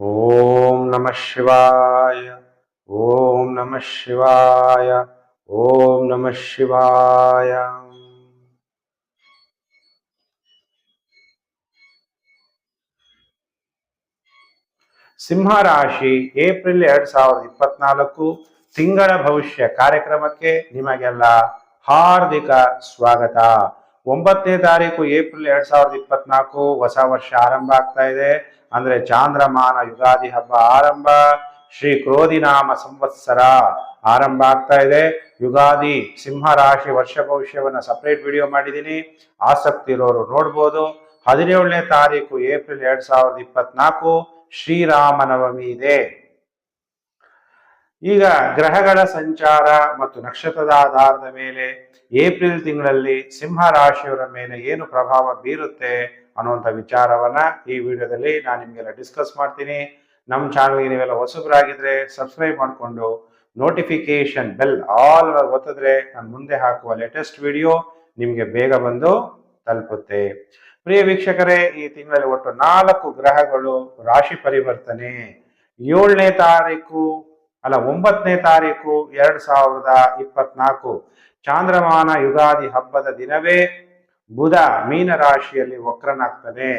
ಓಂ ನಮಃ ಶಿವಾಯ, ಓಂ ನಮಃ ಶಿವಾಯ, ಓಂ ನಮಃ ಶಿವಾಯ. ಸಿಂಹರಾಶಿ ಏಪ್ರಿಲ್ ಎರಡ್ ಸಾವಿರದ ಇಪ್ಪತ್ನಾಲ್ಕು ತಿಂಗಳ ಭವಿಷ್ಯ ಕಾರ್ಯಕ್ರಮಕ್ಕೆ ನಿಮಗೆಲ್ಲ ಹಾರ್ದಿಕ ಸ್ವಾಗತ. ಒಂಬತ್ತನೇ ತಾರೀಕು ಏಪ್ರಿಲ್ ಎರಡ್ ಸಾವಿರದ ಇಪ್ಪತ್ನಾಲ್ಕು ಹೊಸ ವರ್ಷ ಆರಂಭ ಆಗ್ತಾ ಇದೆ. ಅಂದ್ರೆ ಚಾಂದ್ರಮಾನ ಯುಗಾದಿ ಹಬ್ಬ ಆರಂಭ, ಶ್ರೀ ಕ್ರೋಧಿನಾಮ ಸಂವತ್ಸರ ಆರಂಭ ಆಗ್ತಾ ಇದೆ. ಯುಗಾದಿ ಸಿಂಹ ರಾಶಿ ವರ್ಷ ಭವಿಷ್ಯವನ್ನ ಸಪ್ರೇಟ್ ವಿಡಿಯೋ ಮಾಡಿದ್ದೀನಿ. ಆಸಕ್ತಿ ಇರೋರು ನೋಡ್ಬೋದು. ಹದಿನೇಳನೇ ತಾರೀಕು ಏಪ್ರಿಲ್ ಎರಡ್ ಸಾವಿರದ ಇಪ್ಪತ್ನಾಲ್ಕು, ಶ್ರೀರಾಮನವಮಿ ಇದೆ. ಈಗ ಗ್ರಹಗಳ ಸಂಚಾರ ಮತ್ತು ನಕ್ಷತ್ರದ ಆಧಾರದ ಮೇಲೆ ಏಪ್ರಿಲ್ ತಿಂಗಳಲ್ಲಿ ಸಿಂಹ ರಾಶಿಯವರ ಮೇಲೆ ಏನು ಪ್ರಭಾವ ಬೀರುತ್ತೆ ಅನ್ನುವಂಥ ವಿಚಾರವನ್ನ ಈ ವಿಡಿಯೋದಲ್ಲಿ ನಾನು ನಿಮಗೆಲ್ಲ ಡಿಸ್ಕಸ್ ಮಾಡ್ತೀನಿ. ನಮ್ಮ ಚಾನಲ್ಗೆ ನೀವೆಲ್ಲ ಹೊಸಬರಾಗಿದ್ರೆ ಸಬ್ಸ್ಕ್ರೈಬ್ ಮಾಡಿಕೊಂಡು ನೋಟಿಫಿಕೇಶನ್ ಬೆಲ್ ಆಲ್ ಒತ್ತಿದ್ರೆ ನಾನು ಮುಂದೆ ಹಾಕುವ ಲೇಟೆಸ್ಟ್ ವಿಡಿಯೋ ನಿಮಗೆ ಬೇಗ ಬಂದು ತಲುಪುತ್ತೆ. ಪ್ರಿಯ ವೀಕ್ಷಕರೇ, ಈ ತಿಂಗಳಲ್ಲಿ ಒಟ್ಟು ನಾಲ್ಕು ಗ್ರಹಗಳು ರಾಶಿ ಪರಿವರ್ತನೆ. ಏಳನೇ ತಾರೀಕು, ಅಲ್ಲ ಒಂಬತ್ತನೇ ತಾರೀಕು ಎರಡ್ ಸಾವಿರದ ಇಪ್ಪತ್ನಾಲ್ಕು. ಚಾಂದ್ರಮಾನ ಯುಗಾದಿ ಹಬ್ಬದ ದಿನವೇ ಬುಧ ಮೀನ ರಾಶಿಯಲ್ಲಿ ವಕ್ರನಾಗ್ತಾನೆ.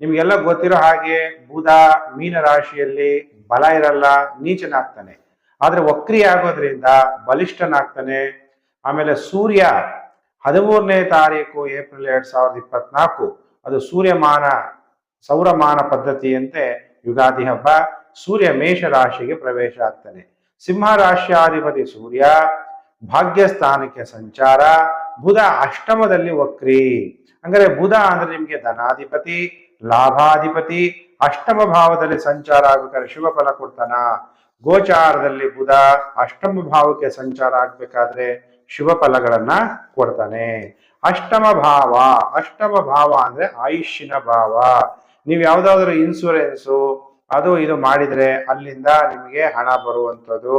ನಿಮ್ಗೆಲ್ಲ ಗೊತ್ತಿರೋ ಹಾಗೆ ಬುಧ ಮೀನ ರಾಶಿಯಲ್ಲಿ ಬಲ ಇರಲ್ಲ, ನೀಚನಾಗ್ತಾನೆ. ಆದ್ರೆ ವಕ್ರಿ ಆಗೋದ್ರಿಂದ ಬಲಿಷ್ಠನಾಗ್ತಾನೆ. ಆಮೇಲೆ ಸೂರ್ಯ ಹದಿಮೂರನೇ ತಾರೀಕು ಏಪ್ರಿಲ್ ಎರಡ್ ಸಾವಿರದ ಇಪ್ಪತ್ನಾಲ್ಕು, ಅದು ಸೂರ್ಯಮಾನ, ಸೌರಮಾನ ಪದ್ಧತಿಯಂತೆ ಯುಗಾದಿ ಹಬ್ಬ, ಸೂರ್ಯ ಮೇಷ ರಾಶಿಗೆ ಪ್ರವೇಶ ಆಗ್ತಾನೆ. ಸಿಂಹ ರಾಶಿಯಾಧಿಪತಿ ಸೂರ್ಯ, ಭಾಗ್ಯಸ್ಥಾನಕ್ಕೆ ಸಂಚಾರ ಬುಧ ಅಷ್ಟಮದಲ್ಲಿ ವಕ್ರಿ. ಅಂದ್ರೆ ಬುಧ ಅಂದ್ರೆ ನಿಮ್ಗೆ ಧನಾಧಿಪತಿ, ಲಾಭಾಧಿಪತಿ, ಅಷ್ಟಮ ಭಾವದಲ್ಲಿ ಸಂಚಾರ ಆಗ್ಬೇಕಾದ್ರೆ ಶುಭ ಫಲ ಕೊಡ್ತಾನ. ಗೋಚಾರದಲ್ಲಿ ಬುಧ ಅಷ್ಟಮ ಭಾವಕ್ಕೆ ಸಂಚಾರ ಆಗ್ಬೇಕಾದ್ರೆ ಶುಭ ಫಲಗಳನ್ನ ಕೊಡ್ತಾನೆ. ಅಷ್ಟಮ ಭಾವ ಅಷ್ಟಮ ಭಾವ ಅಂದ್ರೆ ಆಯುಷ್ಯನ ಭಾವ. ನೀವು ಯಾವ್ದಾದ್ರು ಇನ್ಸೂರೆನ್ಸು ಅದು ಇದು ಮಾಡಿದ್ರೆ ಅಲ್ಲಿಂದ ನಿಮಗೆ ಹಣ ಬರುವಂಥದ್ದು.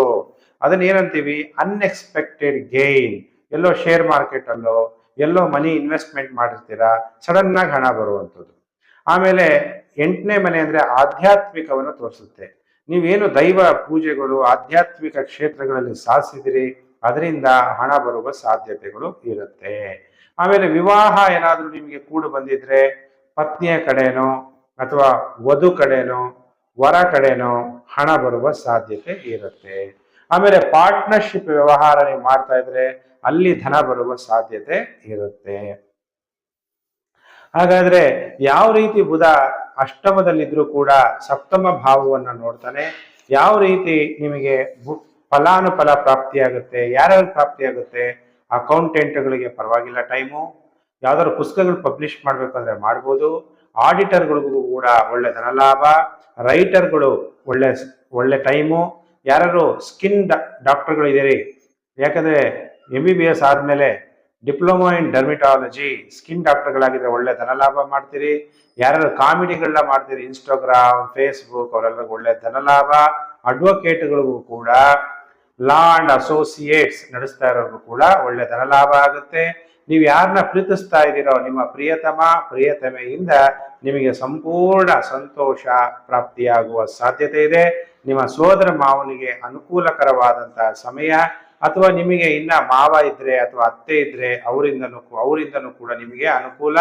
ಅದನ್ನ ಏನಂತೀವಿ ಅನ್ಎಕ್ಸ್ಪೆಕ್ಟೆಡ್ ಗೇನ್ ಎಲ್ಲೋ ಶೇರ್ ಮಾರ್ಕೆಟ್ ಅಲ್ಲೋ, ಎಲ್ಲೋ ಮನಿ ಇನ್ವೆಸ್ಟ್ಮೆಂಟ್ ಮಾಡಿರ್ತೀರಾ ಸಡನ್ ಆಗಿ ಹಣ ಬರುವಂಥದ್ದು. ಆಮೇಲೆ ಎಂಟನೇ ಮನೆ ಅಂದರೆ ಆಧ್ಯಾತ್ಮಿಕವನ್ನು ತೋರಿಸುತ್ತೆ. ನೀವೇನು ದೈವ ಪೂಜೆಗಳು, ಆಧ್ಯಾತ್ಮಿಕ ಕ್ಷೇತ್ರಗಳಲ್ಲಿ ಸಾಧಿಸಿದಿರಿ ಅದರಿಂದ ಹಣ ಬರುವ ಸಾಧ್ಯತೆಗಳು ಇರುತ್ತೆ. ಆಮೇಲೆ ವಿವಾಹ ಏನಾದರೂ ನಿಮಗೆ ಕೂಡು ಬಂದಿದ್ರೆ, ಪತ್ನಿಯ ಕಡೆನೋ, ಅಥವಾ ವಧು ಕಡೆನೋ, ವರ ಕಡೆನೋ ಹಣ ಬರುವ ಸಾಧ್ಯತೆ ಇರುತ್ತೆ. ಆಮೇಲೆ ಪಾರ್ಟ್ನರ್ಶಿಪ್ ವ್ಯವಹಾರ ನೀವು ಮಾಡ್ತಾ ಇದ್ರೆ ಅಲ್ಲಿ ಧನ ಬರುವ ಸಾಧ್ಯತೆ ಇರುತ್ತೆ. ಹಾಗಾದ್ರೆ ಯಾವ ರೀತಿ ಬುಧ ಅಷ್ಟಮದಲ್ಲಿದ್ರೂ ಕೂಡ ಸಪ್ತಮ ಭಾವವನ್ನ ನೋಡ್ತಾನೆ, ಯಾವ ರೀತಿ ನಿಮಗೆ ಫಲಾನುಫಲ ಪ್ರಾಪ್ತಿಯಾಗುತ್ತೆ, ಯಾರ್ಯಾರು ಪ್ರಾಪ್ತಿಯಾಗುತ್ತೆ ಅಕೌಂಟೆಂಟ್ಗಳಿಗೆ ಪರವಾಗಿಲ್ಲ ಟೈಮು ಯಾವ್ದಾದ್ರು ಪುಸ್ತಕಗಳು ಪಬ್ಲಿಷ್ ಮಾಡ್ಬೇಕಂದ್ರೆ ಮಾಡ್ಬೋದು. ಆಡಿಟರ್ಗಳಿಗೂ ಕೂಡ ಒಳ್ಳೆ ಧನಲಾಭ ರೈಟರ್ಗಳು ಒಳ್ಳೆ ಒಳ್ಳೆ ಟೈಮು ಯಾರು ಸ್ಕಿನ್ ಡಾಕ್ಟರ್ಗಳು ಇದ್ದೀರಿ ಯಾಕಂದ್ರೆ ಎಂ ಬಿ ಬಿ ಎಸ್ ಆದಮೇಲೆ ಡಿಪ್ಲೊಮಾ ಇನ್ ಡರ್ಮಿಟಾಲಜಿ ಸ್ಕಿನ್ ಡಾಕ್ಟರ್ಗಳಾಗಿದ್ರೆ ಒಳ್ಳೆ ಧನಲಾಭ ಮಾಡ್ತೀರಿ. ಯಾರು ಕಾಮಿಡಿಗಳನ್ನ ಮಾಡ್ತೀರಿ ಇನ್ಸ್ಟಾಗ್ರಾಮ್ ಫೇಸ್ಬುಕ್ ಅವರೆಲ್ಲ ಒಳ್ಳೆ ಧನಲಾಭ ಅಡ್ವೊಕೇಟ್ಗಳಿಗೂ ಕೂಡ ಲಾ ಅಂಡ್ ಅಸೋಸಿಯೇಟ್ಸ್ ನಡೆಸ್ತಾ ಇರೋರಿಗೂ ಕೂಡ ಒಳ್ಳೆ ಧನಲಾಭ ಆಗುತ್ತೆ. ನೀವು ಯಾರನ್ನ ಪ್ರೀತಿಸ್ತಾ ಇದ್ದೀರೋ, ನಿಮ್ಮ ಪ್ರಿಯತಮ, ಪ್ರಿಯತಮೆಯಿಂದ ನಿಮಗೆ ಸಂಪೂರ್ಣ ಸಂತೋಷ, ಪ್ರಾಪ್ತಿಯಾಗುವ ಸಾಧ್ಯತೆ ಇದೆ. ನಿಮ್ಮ ಸೋದರ ಮಾವನಿಗೆ ಅನುಕೂಲಕರವಾದಂತಹ ಸಮಯ ಅಥವಾ ನಿಮಗೆ ಇನ್ನ ಮಾವ ಇದ್ರೆ ಅಥವಾ ಅತ್ತೆ ಇದ್ರೆ ಅವರಿಂದನೂ ಅವರಿಂದನೂ ಕೂಡ ನಿಮಗೆ ಅನುಕೂಲ.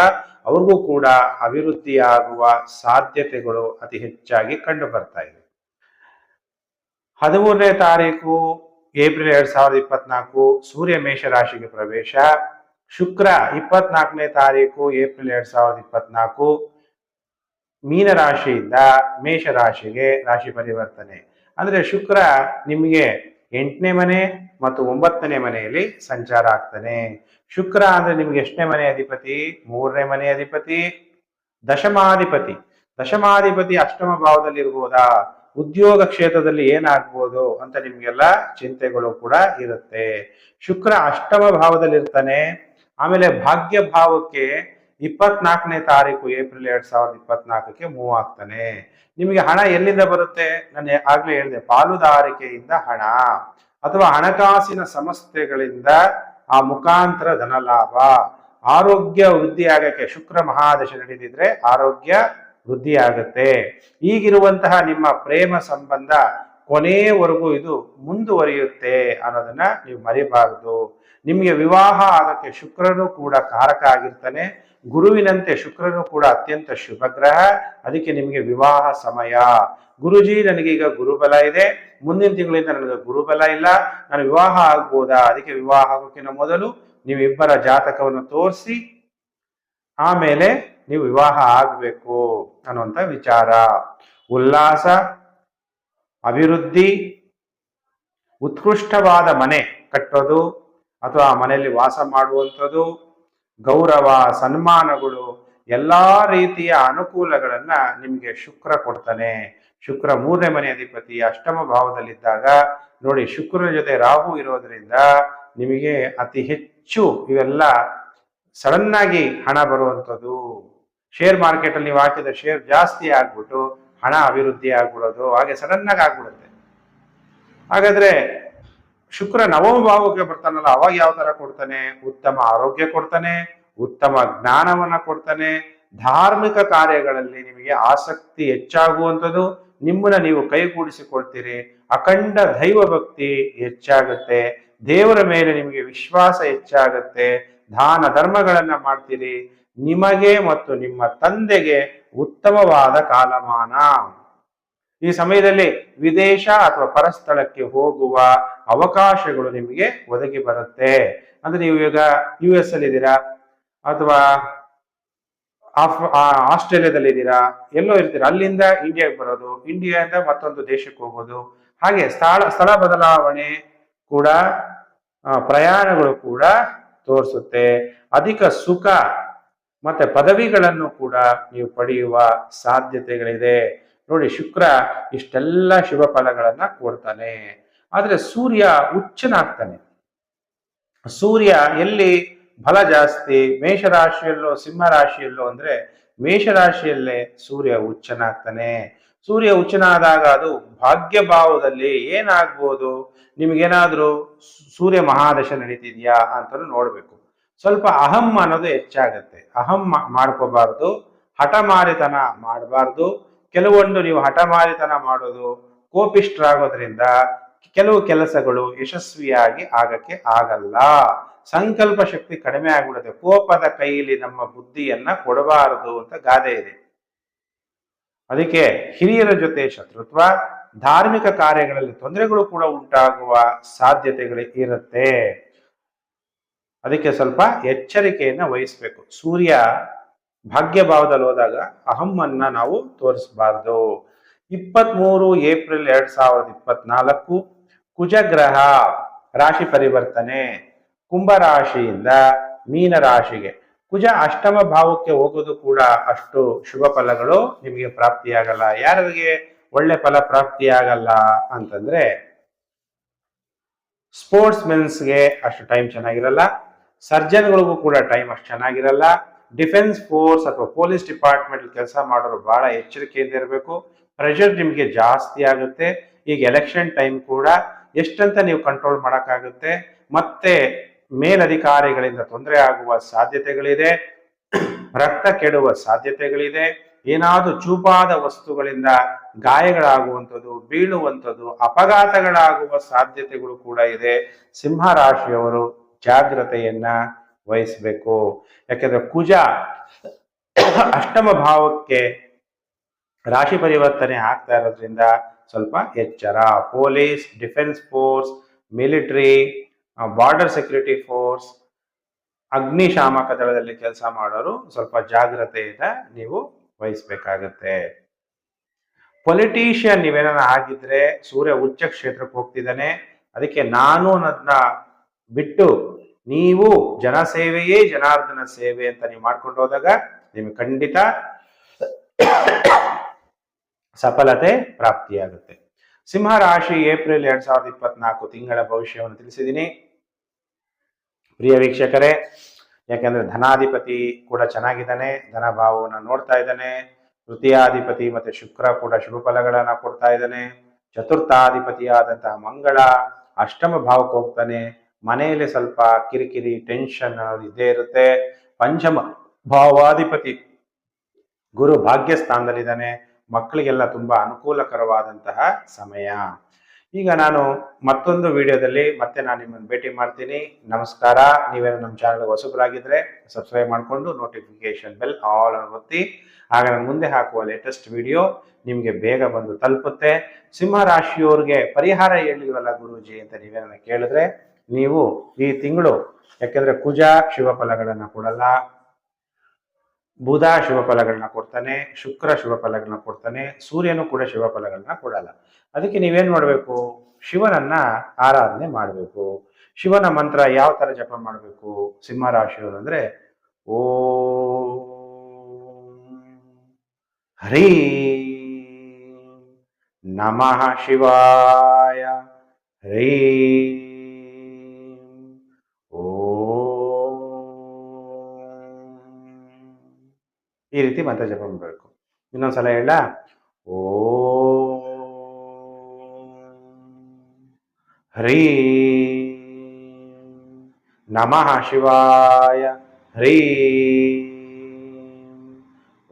ಅವ್ರಿಗೂ ಕೂಡ ಅಭಿವೃದ್ಧಿಯಾಗುವ ಸಾಧ್ಯತೆಗಳು ಅತಿ ಹೆಚ್ಚಾಗಿ ಕಂಡು ಬರ್ತಾ ಇದೆ. ಹದಿಮೂರನೇ ತಾರೀಕು ಏಪ್ರಿಲ್ ಎರಡ್ ಸಾವಿರದ ಇಪ್ಪತ್ನಾಲ್ಕು ಸೂರ್ಯ ಮೇಷ ರಾಶಿಗೆ ಪ್ರವೇಶ. ಶುಕ್ರ ಇಪ್ಪತ್ನಾಲ್ಕನೇ ತಾರೀಕು ಏಪ್ರಿಲ್ ಎರಡ್ ಸಾವಿರದ ಇಪ್ಪತ್ನಾಲ್ಕು ಮೀನ ರಾಶಿಯಿಂದ ಮೇಷ ರಾಶಿಗೆ ರಾಶಿ ಪರಿವರ್ತನೆ. ಅಂದ್ರೆ ಶುಕ್ರ ನಿಮಗೆ ಎಂಟನೇ ಮನೆ ಮತ್ತು ಒಂಬತ್ತನೇ ಮನೆಯಲ್ಲಿ ಸಂಚಾರ ಆಗ್ತಾನೆ. ಶುಕ್ರ ಅಂದ್ರೆ ನಿಮ್ಗೆ ಎಷ್ಟನೇ ಮನೆ ಅಧಿಪತಿ? ಮೂರನೇ ಮನೆ ಅಧಿಪತಿ? ದಶಮಾಧಿಪತಿ. ದಶಮಾಧಿಪತಿ ಅಷ್ಟಮ ಭಾವದಲ್ಲಿ ಇರ್ಬೋದಾ? ಉದ್ಯೋಗ ಕ್ಷೇತ್ರದಲ್ಲಿ ಏನಾಗ್ಬೋದು ಅಂತ ನಿಮ್ಗೆಲ್ಲ ಚಿಂತೆಗಳು ಕೂಡ ಇರುತ್ತೆ. ಶುಕ್ರ ಅಷ್ಟಮ ಭಾವದಲ್ಲಿ ಇರ್ತಾನೆ ಆಮೇಲೆ ಭಾಗ್ಯ ಭಾವಕ್ಕೆ ಇಪ್ಪತ್ನಾಲ್ಕನೇ ತಾರೀಕು ಏಪ್ರಿಲ್ ಎರಡ್ ಸಾವಿರದ ಇಪ್ಪತ್ನಾಲ್ಕಕ್ಕೆ ಮೂವ್ ಆಗ್ತಾನೆ. ನಿಮಗೆ ಹಣ ಎಲ್ಲಿಂದ ಬರುತ್ತೆ? ನಾನು ಆಗ್ಲೇ ಹೇಳಿದೆ, ಪಾಲುದಾರಿಕೆಯಿಂದ ಹಣ ಅಥವಾ ಹಣಕಾಸಿನ ಸಂಸ್ಥೆಗಳಿಂದ ಆ ಮುಖಾಂತರ ಧನ ಲಾಭ ಆರೋಗ್ಯ ವೃದ್ಧಿ ಆಗಕ್ಕೆ ಶುಕ್ರ ಮಹಾದಶ ನಡೆದಿದ್ರೆ ಆರೋಗ್ಯ ವೃದ್ಧಿ ಆಗುತ್ತೆ. ಈಗಿರುವಂತಹ ನಿಮ್ಮ ಪ್ರೇಮ ಸಂಬಂಧ ಕೊನೆಯವರೆಗೂ ಇದು ಮುಂದುವರಿಯುತ್ತೆ ಅನ್ನೋದನ್ನ ನೀವು ಮರಿಬಾರದು. ನಿಮಗೆ ವಿವಾಹ ಆಗಕ್ಕೆ ಶುಕ್ರನು ಕೂಡ ಕಾರಕ ಆಗಿರ್ತಾನೆ. ಗುರುವಿನಂತೆ ಶುಕ್ರನು ಕೂಡ ಅತ್ಯಂತ ಶುಭ ಗ್ರಹ ಅದಕ್ಕೆ ನಿಮಗೆ ವಿವಾಹ ಸಮಯ. ಗುರುಜಿ, ನನಗೀಗ ಗುರುಬಲ ಇದೆ. ಮುಂದಿನ ತಿಂಗಳಿಂದ ನನಗೆ ಗುರುಬಲ ಇಲ್ಲ. ನಾನು ವಿವಾಹ ಆಗ್ಬೋದಾ? ಅದಕ್ಕೆ ವಿವಾಹ ಆಗೋಕ್ಕಿಂತ ಮೊದಲು ನೀವಿಬ್ಬರ ಜಾತಕವನ್ನು ತೋರಿಸಿ, ಆಮೇಲೆ ನೀವು ವಿವಾಹ ಆಗಬೇಕು ಅನ್ನುವಂಥ ವಿಚಾರ. ಉಲ್ಲಾಸ, ಅಭಿವೃದ್ಧಿ, ಉತ್ಕೃಷ್ಟವಾದ ಮನೆ ಕಟ್ಟೋದು ಅಥವಾ ಆ ಮನೆಯಲ್ಲಿ ವಾಸ ಮಾಡುವಂಥದ್ದು, ಗೌರವ, ಸನ್ಮಾನಗಳು, ಎಲ್ಲ ರೀತಿಯ ಅನುಕೂಲಗಳನ್ನ ನಿಮಗೆ ಶುಕ್ರ ಕೊಡ್ತಾನೆ. ಶುಕ್ರ ಮೂರನೇ ಮನೆ ಅಧಿಪತಿ ಅಷ್ಟಮ ಭಾವದಲ್ಲಿದ್ದಾಗ ನೋಡಿ ಶುಕ್ರನ ಜೊತೆ ರಾಹು ಇರೋದ್ರಿಂದ ನಿಮಗೆ ಅತಿ ಹೆಚ್ಚು ಇವೆಲ್ಲ ಸಡನ್ ಆಗಿ ಹಣ ಬರುವಂಥದ್ದು. ಶೇರ್ ಮಾರ್ಕೆಟ್ ಅಲ್ಲಿ ನೀವು ಹಾಕಿದ ಶೇರ್ ಜಾಸ್ತಿ ಆಗ್ಬಿಟ್ಟು ಹಣ ಅಭಿವೃದ್ಧಿ ಆಗ್ಬಿಡೋದು, ಹಾಗೆ ಸಡನ್ ಆಗಿ ಆಗ್ಬಿಡುತ್ತೆ. ಹಾಗಾದ್ರೆ ಶುಕ್ರ ನವಮ ಭಾವಕ್ಕೆ ಬರ್ತಾನಲ್ಲ, ಅವಾಗ ಯಾವ ತರ ಕೊಡ್ತಾನೆ? ಉತ್ತಮ ಆರೋಗ್ಯ ಕೊಡ್ತಾನೆ, ಉತ್ತಮ ಜ್ಞಾನವನ್ನ ಕೊಡ್ತಾನೆ. ಧಾರ್ಮಿಕ ಕಾರ್ಯಗಳಲ್ಲಿ ನಿಮಗೆ ಆಸಕ್ತಿ ಹೆಚ್ಚಾಗುವಂಥದ್ದು. ನಿಮ್ಮನ್ನ ನೀವು ಕೈಗೂಡಿಸಿಕೊಳ್ತೀರಿ. ಅಖಂಡ ದೈವ ಭಕ್ತಿ ಹೆಚ್ಚಾಗುತ್ತೆ. ದೇವರ ಮೇಲೆ ನಿಮಗೆ ವಿಶ್ವಾಸ ಹೆಚ್ಚಾಗುತ್ತೆ. ದಾನ ಧರ್ಮಗಳನ್ನ ಮಾಡ್ತೀರಿ. ನಿಮಗೆ ಮತ್ತು ನಿಮ್ಮ ತಂದೆಗೆ ಉತ್ತಮವಾದ ಕಾಲಮಾನ. ಈ ಸಮಯದಲ್ಲಿ ವಿದೇಶ ಅಥವಾ ಪರಸ್ಥಳಕ್ಕೆ ಹೋಗುವ ಅವಕಾಶಗಳು ನಿಮಗೆ ಒದಗಿ ಬರುತ್ತೆ. ಅಂದ್ರೆ ನೀವು ಈಗ ಯು ಎಸ್ ಅಲ್ಲಿ ಇದ್ದೀರಾ? ಅಥವಾ ಆಸ್ಟ್ರೇಲಿಯಾದಲ್ಲಿ ಇದ್ದೀರಾ? ಎಲ್ಲೋ ಇರ್ತೀರಾ? ಅಲ್ಲಿಂದ ಇಂಡಿಯಾಗೆ ಬರೋದು ಇಂಡಿಯಾದಿಂದ ಮತ್ತೊಂದು ದೇಶಕ್ಕೆ ಹೋಗೋದು. ಹಾಗೆ ಸ್ಥಳ ಸ್ಥಳ ಬದಲಾವಣೆ ಕೂಡ ಪ್ರಯಾಣಗಳು ಕೂಡ ತೋರಿಸುತ್ತೆ. ಅಧಿಕ ಸುಖ ಮತ್ತೆ ಪದವಿಗಳನ್ನು ಕೂಡ ನೀವು ಪಡೆಯುವ ಸಾಧ್ಯತೆಗಳಿದೆ. ನೋಡಿ ಶುಕ್ರ ಇಷ್ಟೆಲ್ಲ ಶುಭ ಫಲಗಳನ್ನ ಕೊಡ್ತಾನೆ. ಆದ್ರೆ ಸೂರ್ಯ ಉಚ್ಚನಾಗ್ತಾನೆ ಸೂರ್ಯ ಎಲ್ಲಿ ಫಲ ಜಾಸ್ತಿ ಮೇಷರಾಶಿಯಲ್ಲೋ ಸಿಂಹ ರಾಶಿಯಲ್ಲೋ ಅಂದ್ರೆ ಮೇಷರಾಶಿಯಲ್ಲೇ ಸೂರ್ಯ ಉಚ್ಚನಾಗ್ತಾನೆ ಸೂರ್ಯ ಉಚ್ಚನಾದಾಗ ಅದು ಭಾಗ್ಯ ಭಾವದಲ್ಲಿ ಏನಾಗ್ಬೋದು? ನಿಮ್ಗೇನಾದ್ರೂ ಸೂರ್ಯ ಮಹಾದಶ ನಡೀತಿದ್ಯಾ ಅಂತ ನೋಡ್ಬೇಕು. ಸ್ವಲ್ಪ ಅಹಂ ಅನ್ನೋದು ಹೆಚ್ಚಾಗತ್ತೆ. ಅಹಂ ಮಾಡ್ಕೋಬಾರ್ದು, ಹಠಮಾರಿತನ ಮಾಡಬಾರ್ದು. ಕೆಲವೊಂದು ನೀವು ಹಠಮಾರಿತನ ಮಾಡೋದು ಕೋಪಿಷ್ಟರಾಗೋದ್ರಿಂದ ಕೆಲವು ಕೆಲಸಗಳು ಯಶಸ್ವಿಯಾಗಿ ಆಗಕ್ಕೆ ಆಗಲ್ಲ. ಸಂಕಲ್ಪ ಶಕ್ತಿ ಕಡಿಮೆ ಆಗ್ಬಿಡುತ್ತೆ. ಕೋಪದ ಕೈಯಲ್ಲಿ ನಮ್ಮ ಬುದ್ಧಿಯನ್ನ ಕೊಡಬಾರದು ಅಂತ ಗಾದೆ ಇದೆ. ಅದಕ್ಕೆ ಹಿರಿಯರ ಜೊತೆ ಶತ್ರುತ್ವ, ಧಾರ್ಮಿಕ ಕಾರ್ಯಗಳಲ್ಲಿ ತೊಂದರೆಗಳು ಕೂಡ ಉಂಟಾಗುವ ಸಾಧ್ಯತೆಗಳು ಇರುತ್ತೆ. ಅದಕ್ಕೆ ಸ್ವಲ್ಪ ಎಚ್ಚರಿಕೆಯನ್ನ ವಹಿಸ್ಬೇಕು. ಸೂರ್ಯ ಭಾಗ್ಯ ಭಾವದಲ್ಲಿ ಹೋದಾಗ ಅಹಮ್ಮನ್ನ ನಾವು ತೋರಿಸಬಾರ್ದು. ಇಪ್ಪತ್ಮೂರು ಏಪ್ರಿಲ್ ಎರಡ್ ಸಾವಿರದ ಇಪ್ಪತ್ನಾಲ್ಕು, ಕುಜಗ್ರಹ ರಾಶಿ ಪರಿವರ್ತನೆ. ಕುಂಭರಾಶಿಯಿಂದ ಮೀನ ರಾಶಿಗೆ. ಕುಜ ಅಷ್ಟಮ ಭಾವಕ್ಕೆ ಹೋಗೋದು ಕೂಡ ಅಷ್ಟು ಶುಭ ಫಲಗಳು ನಿಮಗೆ ಪ್ರಾಪ್ತಿಯಾಗಲ್ಲ. ಯಾರಿಗೆ ಒಳ್ಳೆ ಫಲ ಪ್ರಾಪ್ತಿಯಾಗಲ್ಲ ಅಂತಂದ್ರೆ ಸ್ಪೋರ್ಟ್ಸ್ ಮೆನ್ಸ್ಗೆ ಅಷ್ಟು ಟೈಮ್ ಚೆನ್ನಾಗಿರಲ್ಲ. ಸರ್ಜನ್ಗಳಿಗೂ ಕೂಡ ಟೈಮ್ ಅಷ್ಟು ಚೆನ್ನಾಗಿರಲ್ಲ. ಡಿಫೆನ್ಸ್ ಫೋರ್ಸ್ ಅಥವಾ ಪೊಲೀಸ್ ಡಿಪಾರ್ಟ್ಮೆಂಟ್ ಕೆಲಸ ಮಾಡೋರು ಬಹಳ ಎಚ್ಚರಿಕೆಯಿಂದ ಇರಬೇಕು. ಪ್ರೆಷರ್ ನಿಮಗೆ ಜಾಸ್ತಿ ಆಗುತ್ತೆ. ಈಗ ಎಲೆಕ್ಷನ್ ಟೈಮ್ ಕೂಡ ಎಷ್ಟಂತ ನೀವು ಕಂಟ್ರೋಲ್ ಮಾಡೋಕ್ಕಾಗುತ್ತೆ. ಮತ್ತೆ ಮೇಲಧಿಕಾರಿಗಳಿಂದ ತೊಂದರೆ ಆಗುವ ಸಾಧ್ಯತೆಗಳಿದೆ. ರಕ್ತ ಕೆಡುವ ಸಾಧ್ಯತೆಗಳಿದೆ. ಏನಾದರೂ ಚೂಪಾದ ವಸ್ತುಗಳಿಂದ ಗಾಯಗಳಾಗುವಂಥದ್ದು, ಬೀಳುವಂಥದ್ದು, ಅಪಘಾತಗಳಾಗುವ ಸಾಧ್ಯತೆಗಳು ಕೂಡ ಇದೆ. ಸಿಂಹ ರಾಶಿಯವರು ಜಾಗ್ರತೆಯನ್ನ ವಹಿಸಬೇಕು. ಯಾಕೆಂದ್ರೆ ಕುಜ ಅಷ್ಟಮ ಭಾವಕ್ಕೆ ರಾಶಿ ಪರಿವರ್ತನೆ ಆಗ್ತಾ ಇರೋದ್ರಿಂದ ಸ್ವಲ್ಪ ಎಚ್ಚರ. Police, defence force, military border security force, ಅಗ್ನಿಶಾಮಕ ದಳದಲ್ಲಿ ಕೆಲಸ ಮಾಡೋರು ಸ್ವಲ್ಪ ಜಾಗ್ರತೆಯಿಂದ ನೀವು ವಹಿಸ್ಬೇಕಾಗತ್ತೆ. ಪೊಲಿಟಿಷಿಯನ್ ನೀವೇನಾರ ಆಗಿದ್ರೆ ಸೂರ್ಯ ಉಚ್ಚ ಕ್ಷೇತ್ರಕ್ಕೆ ಹೋಗ್ತಿದ್ದಾನೆ. ಅದಕ್ಕೆ ನಾನು ಅನ್ನೋದನ್ನ ಬಿಟ್ಟು ನೀವು ಜನಸೇವೆಯೇ ಜನಾರ್ದನ ಸೇವೆ ಅಂತ ನೀವು ಮಾಡ್ಕೊಂಡು ಹೋದಾಗ ನಿಮಗೆ ಖಂಡಿತ ಸಫಲತೆ ಪ್ರಾಪ್ತಿಯಾಗುತ್ತೆ. ಸಿಂಹ ರಾಶಿ ಏಪ್ರಿಲ್ ಎರಡ್ ಸಾವಿರದ ಇಪ್ಪತ್ನಾಲ್ಕು ತಿಂಗಳ ಭವಿಷ್ಯವನ್ನು ತಿಳಿಸಿದ್ದೀನಿ. ಪ್ರಿಯ ವೀಕ್ಷಕರೇ, ಯಾಕೆಂದ್ರೆ ಧನಾಧಿಪತಿ ಕೂಡ ಚೆನ್ನಾಗಿದ್ದಾನೆ ಧನ ಭಾವವನ್ನು ನೋಡ್ತಾ ಇದ್ದಾನೆ, ತೃತೀಯಾಧಿಪತಿ ಮತ್ತೆ ಶುಕ್ರ ಕೂಡ ಶುಭ ಫಲಗಳನ್ನ ಕೊಡ್ತಾ ಇದ್ದಾನೆ, ಚತುರ್ಥಾಧಿಪತಿಯಾದಂತಹ ಮಂಗಳ ಅಷ್ಟಮ ಭಾವಕ್ಕೆ ಹೋಗ್ತಾನೆ ಮನೆಯಲ್ಲಿ ಸ್ವಲ್ಪ ಕಿರಿಕಿರಿ ಟೆನ್ಷನ್ ಇದೇ ಇರುತ್ತೆ. ಪಂಚಮ, ಭಾವಾಧಿಪತಿ. ಗುರು ಭಾಗ್ಯ ಸ್ಥಾನದಲ್ಲಿದ್ದಾನೆ ಮಕ್ಕಳಿಗೆಲ್ಲ ತುಂಬಾ ಅನುಕೂಲಕರವಾದಂತಹ ಸಮಯ. ಈಗ ನಾನು ಮತ್ತೊಂದು ವಿಡಿಯೋದಲ್ಲಿ ಮತ್ತೆ ನಾನು ನಿಮ್ಮನ್ನು ಭೇಟಿ ಮಾಡ್ತೀನಿ. ನಮಸ್ಕಾರ. ನೀವೇನು ನಮ್ಮ ಚಾನಲ್ ಹೊಸಬರಾಗಿದ್ರೆ ಸಬ್ಸ್ಕ್ರೈಬ್ ಮಾಡಿಕೊಂಡು ನೋಟಿಫಿಕೇಶನ್ ಬೆಲ್ ಆಲ್ ಅನ್ನು ಒತ್ತಿ. ಆಗ ನಾನು ಮುಂದೆ ಹಾಕುವ ಲೇಟೆಸ್ಟ್ ವಿಡಿಯೋ ನಿಮಗೆ ಬೇಗ ಬಂದು ತಲುಪುತ್ತೆ. ಸಿಂಹ ರಾಶಿಯವರಿಗೆ ಪರಿಹಾರ ಹೇಳಿಲ್ವಲ್ಲ ಗುರೂಜಿ ಅಂತ ನೀವೇನ ಕೇಳಿದ್ರೆ? ನೀವು ಈ ತಿಂಗಳು, ಯಾಕೆಂದ್ರೆ ಕುಜ ಶಿವ ಫಲಗಳನ್ನ ಕೊಡಲ್ಲ, ಬುಧ ಶಿವ ಫಲಗಳನ್ನ ಕೊಡ್ತಾನೆ, ಶುಕ್ರ ಶಿವ ಫಲಗಳನ್ನ ಕೊಡ್ತಾನೆ, ಸೂರ್ಯನು ಕೂಡ ಶಿವ ಫಲಗಳನ್ನ ಕೊಡಲ್ಲ. ಅದಕ್ಕೆ ನೀವೇನ್ ಮಾಡಬೇಕು? ಶಿವನನ್ನ ಆರಾಧನೆ ಮಾಡಬೇಕು. ಶಿವನ ಮಂತ್ರ ಯಾವ ತರ ಜಪ ಮಾಡಬೇಕು? ಸಿಂಹ ರಾಶಿಯವರು ಅಂದ್ರೆ, ಓ ಹರಿ ನಮಃ ಶಿವಾಯ ಹರೀ ಈ ರೀತಿ ಮಂತ್ರ ಜಪ ಮಾಡಬೇಕು. ಇನ್ನೊಂದ್ಸಲ ಹೇಳ, ಓ ಹ್ರೀ ನಮಃ ಶಿವಾಯ ಹ್ರೀ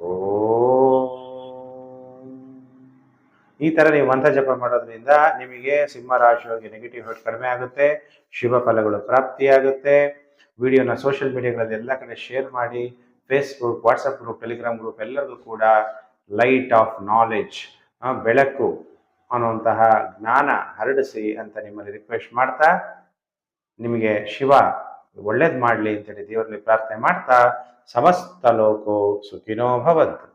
ಓ. ಈ ತರ ನೀವು ಮಂತ್ರ ಜಪ ಮಾಡೋದ್ರಿಂದ ನಿಮಗೆ ಸಿಂಹ ರಾಶಿಯೊಳಗೆ ನೆಗೆಟಿವ್ ಕಡಿಮೆ ಆಗುತ್ತೆ, ಶುಭ ಫಲಗಳು ಪ್ರಾಪ್ತಿಯಾಗುತ್ತೆ. ವಿಡಿಯೋನ ಸೋಷಿಯಲ್ ಮೀಡಿಯಾಗಳಲ್ಲಿ ಎಲ್ಲ ಕಡೆ ಶೇರ್ ಮಾಡಿ Facebook WhatsApp group Telegram group ಎಲ್ಲರಿಗೂ ಕೂಡ ಲೈಟ್ ಆಫ್ ನಾಲೆಜ್ ಬೆಳಕು ಅನ್ನುವಂತಹ ಜ್ಞಾನ ಹರಡಿಸಿ ಅಂತ ನಿಮ್ಮಲ್ಲಿ ರಿಕ್ವೆಸ್ಟ್ ಮಾಡ್ತಾ ನಿಮಗೆ ಶಿವ ಒಳ್ಳೇದು ಮಾಡಲಿ ಅಂತೇಳಿ ದೇವರಲ್ಲಿ ಪ್ರಾರ್ಥನೆ ಮಾಡ್ತಾ ಸಮಸ್ತ ಲೋಕೋ ಸುಖಿನೋ ಭವಂತು.